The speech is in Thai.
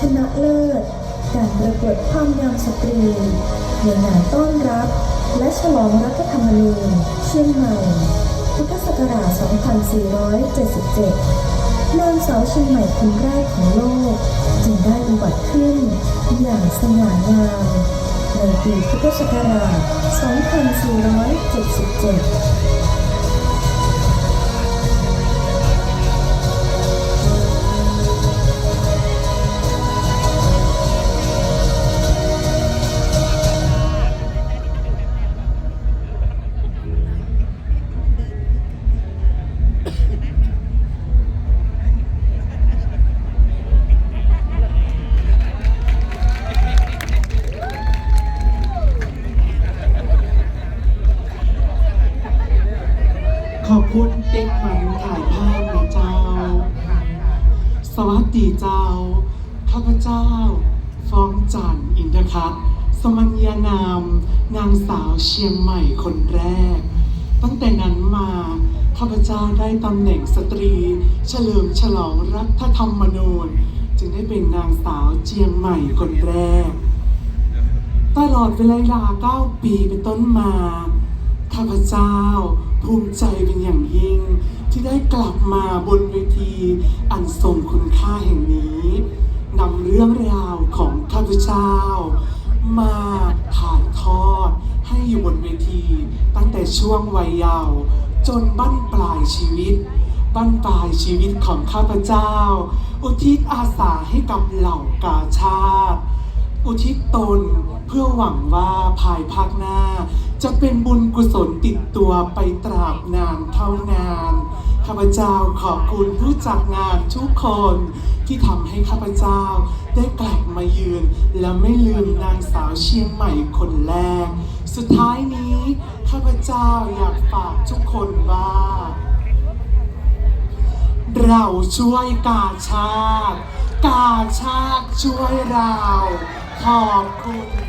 ชนะเลิศ การประกวดความงามสตรีในงานต้อนรับ และฉลองรัฐธรรมนูญเชียงใหม่ พุทธศักราช 2477 นางสาวเชียงใหม่คนแรกของโลก จึงได้อุบัติขึ้น อย่างสง่างามในปีพุทธศักราช 2477 ขอบคุณติ๊กมันถ่ายภาพนะเจ้า สวัสดีเจ้า ข้าพเจ้า ฟองจันอินทคัตสมัญญานาม นางสาวเชียงใหม่คนแรก ตั้งแต่นั้นมา ข้าพเจ้าได้ตำแหน่งสตรี เฉลิมฉลองรัฐธรรมนูญ จึงได้เป็นนางสาวเชียงใหม่คนแรก ตลอดเวลาเก้าปีเป็นต้นมา ข้าพเจ้า ภูมิใจเป็นอย่างยิ่ง ที่ได้กลับมาบนเวทีอันทรงคุณค่าแห่งนี้นำเรื่องราวของข้าพเจ้า มาถ่ายทอดให้อยู่บนเวที ตั้งแต่ช่วงวัยเยาว์จนบั้นปลายชีวิต บั้นปลายชีวิตของข้าพเจ้า อุทิศอาสาให้กับเหล่ากาชาติ อุทิศตนเพื่อหวังว่าภายภาคหน้า จะเป็นบุญกุศลติดตัวไปตราบนานเท่านานข้าพเจ้าขอบคุณผู้จัดงานทุกคนที่ทำให้ข้าพเจ้าได้กลับมายืน และไม่ลืมนางสาวเชียงใหม่คนแรก สุดท้ายนี้ ข้าพเจ้าอยากฝากทุกคนว่า เราช่วยกาชาติ กาชาติช่วยเรา ขอบคุณ